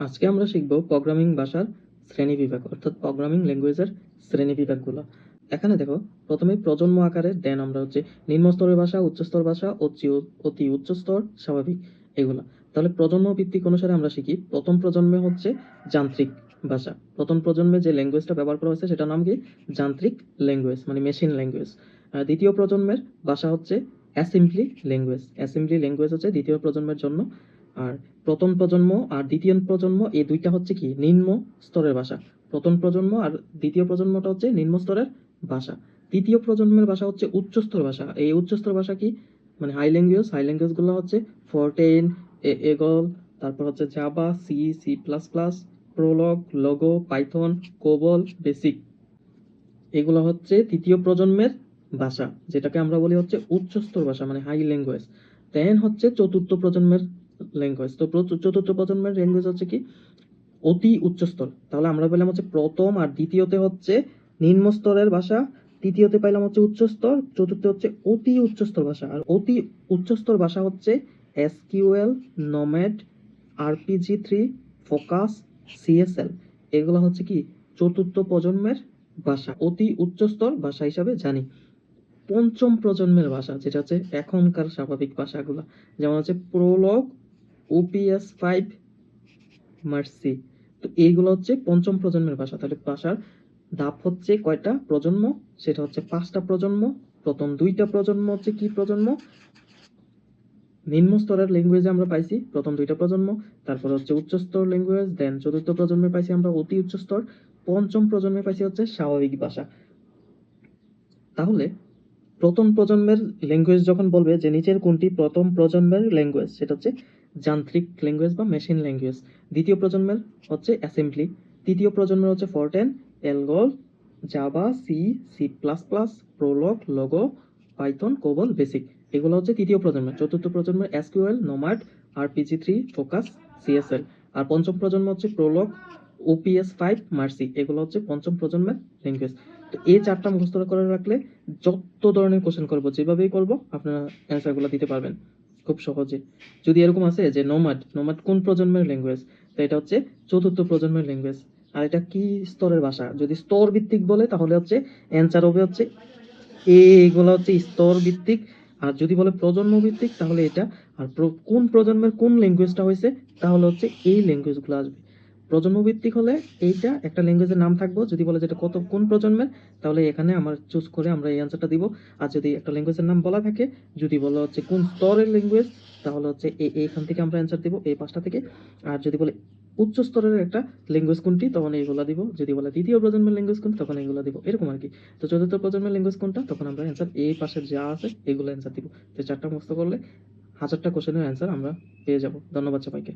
আজকে আমরা শিখব প্রোগ্রামিং ভাষার শ্রেণি বিভাগ, অর্থাৎ প্রোগ্রামিং ল্যাঙ্গুয়েজের শ্রেণি বিভাগগুলো। এখানে দেখো, প্রথমে প্রজন্ম আকারে, দেন আমরা হচ্ছে নিম্ন স্তরের ভাষা, উচ্চস্তর ভাষা, অতি অতি উচ্চস্তর, স্বাভাবিক, এগুলা। তাহলে প্রজন্ম ভিত্তিক অনুসারে আমরা শিখি, প্রথম প্রজন্মে হচ্ছে যান্ত্রিক ভাষা। প্রথম প্রজন্মে যে ল্যাঙ্গুয়েজটা ব্যবহার করা হয়েছে, সেটার নাম কি? যান্ত্রিক ল্যাঙ্গুয়েজ মানে মেশিন ল্যাঙ্গুয়েজ। দ্বিতীয় প্রজন্মের ভাষা হচ্ছে অ্যাসেম্বলি ল্যাঙ্গুয়েজ। অ্যাসেম্বলি ল্যাঙ্গুয়েজ হচ্ছে দ্বিতীয় প্রজন্মের জন্য আর প্রথম প্রজন্ম আর দ্বিতীয় প্রজন্ম, এই দুইটা হচ্ছে কি? নিম্ন স্তরের ভাষা। প্রথম প্রজন্ম আর দ্বিতীয় প্রজন্মটা হচ্ছে নিম্ন স্তরের ভাষা। তৃতীয় প্রজন্মের ভাষা হচ্ছে উচ্চস্তর ভাষা। এই উচ্চস্তর ভাষা কি? মানে হাই ল্যাঙ্গুয়েজ হাই ল্যাঙ্গুয়েজগুলো হচ্ছে ফোরটেন এগল, তারপর হচ্ছে Java C C plus plus Prolog Logo Python COBOL BASIC এগুলো হচ্ছে তৃতীয় প্রজন্মের ভাষা, যেটাকে আমরা বলি হচ্ছে উচ্চস্তর ভাষা মানে হাই ল্যাঙ্গুয়েজ দেন হচ্ছে চতুর্থ প্রজন্মের ল্যাঙ্গুয়েজ তো চতুর্থ প্রজন্মের ল্যাঙ্গুয়েজ হচ্ছে কি? অতি উচ্চস্তর। তাহলে আমরা পেলাম হচ্ছে প্রথম আর দ্বিতীয়তে হচ্ছে নিম্ন স্তরের ভাষা, তৃতীয়তে পাইলাম হচ্ছে উচ্চস্তর, চতুর্থে হচ্ছে অতি উচ্চস্তর ভাষা। আর অতি উচ্চস্তর ভাষা হচ্ছে SQL, Nomad, RPG three, FOCUS, CSL. এগুলো হচ্ছে কি? চতুর্থ প্রজন্মের ভাষা। অতি উচ্চস্তর ভাষা হিসাবে জানি। পঞ্চম প্রজন্মের ভাষা, যেটা হচ্ছে এখনকার স্বাভাবিক ভাষাগুলো। যেমন হচ্ছে প্রোলগ ওপিএস ফাইভ মার্সি তো এইগুলো হচ্ছে পঞ্চম প্রজন্মের ভাষা। তাহলে ভাষার ধাপ হচ্ছে কয়টা প্রজন্ম? সেটা হচ্ছে পাঁচটা প্রজন্ম, প্রথম দুইটা প্রজন্ম হচ্ছে কি প্রজন্ম? নিম্ন স্তরের ল্যাঙ্গুয়েজে আমরা পাইছি, প্রথম দুইটা প্রজন্ম, তারপর হচ্ছে উচ্চ স্তর ল্যাঙ্গুয়েজ দেন চতুর্থ প্রজন্মে পাইছি আমরা অতি উচ্চ স্তর, পঞ্চম প্রজন্মে পাইছি হচ্ছে স্বাভাবিক ভাষা। তাহলে প্রথম প্রজন্মের ল্যাঙ্গুয়েজ যখন বলবে যে নিচের কোনটি প্রথম প্রজন্মের ল্যাঙ্গুয়েজ সেটা হচ্ছে যান্ত্রিক ল্যাঙ্গুয়েজ বা মেশিন ল্যাঙ্গুয়েজ দ্বিতীয় প্রজন্মের হচ্ছে অ্যাসেম্বলি তৃতীয় প্রজন্মের হচ্ছে Fortran Algol Java C C plus plus Prolog Logo Python COBOL BASIC এগুলো হচ্ছে তৃতীয় প্রজন্মের। চতুর্থ প্রজন্মের SQL Nomad RPG three FOCUS CSL আর পঞ্চম প্রজন্ম হচ্ছে প্রোলগ ওপিএস ফাইভ মার্সি এগুলো হচ্ছে পঞ্চম প্রজন্মের ল্যাঙ্গুয়েজ তো এই চারটা মুখস্থ করে রাখলে যত ধরনের কোশ্চেন করব, যেভাবেই করব, আপনারা অ্যান্সারগুলো দিতে পারবেন। খুব সহজে। যদি এরকম আছে যে নোমাড নোমাড কোন প্রজন্মের ল্যাঙ্গুয়েজ তো এটা হচ্ছে চতুর্থ প্রজন্মের ল্যাঙ্গুয়েজ আর এটা কি স্তরের ভাষা? যদি স্তর ভিত্তিক বলে, তাহলে হচ্ছে অ্যান্সার হবে হচ্ছে এগুলো হচ্ছে স্তর ভিত্তিক। আর যদি বলে প্রজন্ম ভিত্তিক, তাহলে এটা, আর কোন প্রজন্মের কোন ল্যাঙ্গুয়েজটা হয়েছে, তাহলে হচ্ছে এই ল্যাঙ্গুয়েজগুলো আসবে। প্রজন্ম ভিত্তিক হলে এইটা একটা ল্যাঙ্গুয়েজের নাম থাকব। যদি বলে যেটা কত, কোন প্রজন্মের, তাহলে এখানে আমার চুজ করে আমরা এই অ্যান্সারটা দিব। আর যদি একটা ল্যাঙ্গুয়েজের নাম বলা থাকে, যদি বলা হচ্ছে কোন স্তরের ল্যাঙ্গুয়েজ তাহলে হচ্ছে এই এইখান থেকে আমরা অ্যান্সার দিব, এই পাঁচটা থেকে। আর যদি বলে উচ্চ স্তরের একটা ল্যাঙ্গুয়েজ কোনটি, তখন এইগুলো দিব। যদি বলে দ্বিতীয় প্রজন্মের ল্যাঙ্গুয়েজ কোনটি, তখন এইগুলা দিব। এরকম আর কি। তো চতুর্থ প্রজন্মের ল্যাঙ্গুয়েজ কোনটা, তখন আমরা অ্যান্সার এই পাশে যা আছে, এগুলো অ্যান্সার দিব। তো চারটা মুখস্থ করলে হাজারটা কোশ্চেনের অ্যান্সার আমরা পেয়ে যাব। ধন্যবাদ সবাইকে।